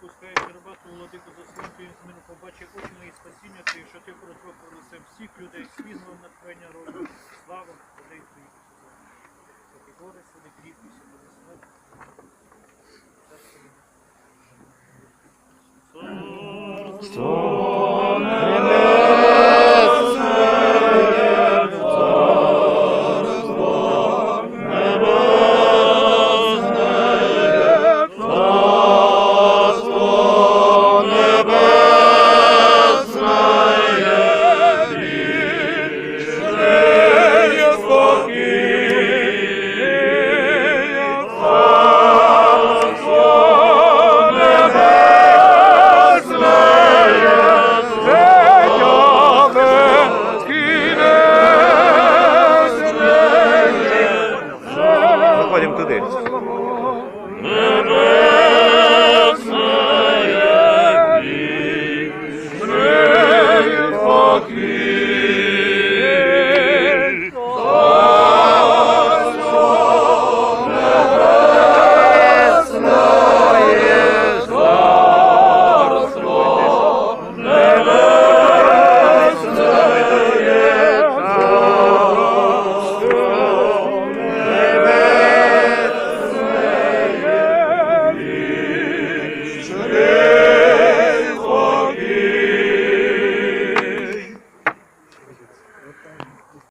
пускає Щербату, владику заслон, ти зміну побачив очі мої спасіння, ти, що ти розрокав лицем всіх людей, світло натхнення роду, слава, людей твоїх. Святі гори, сюди кріпкіся, благослови. Заходимо Brothers. Brothers.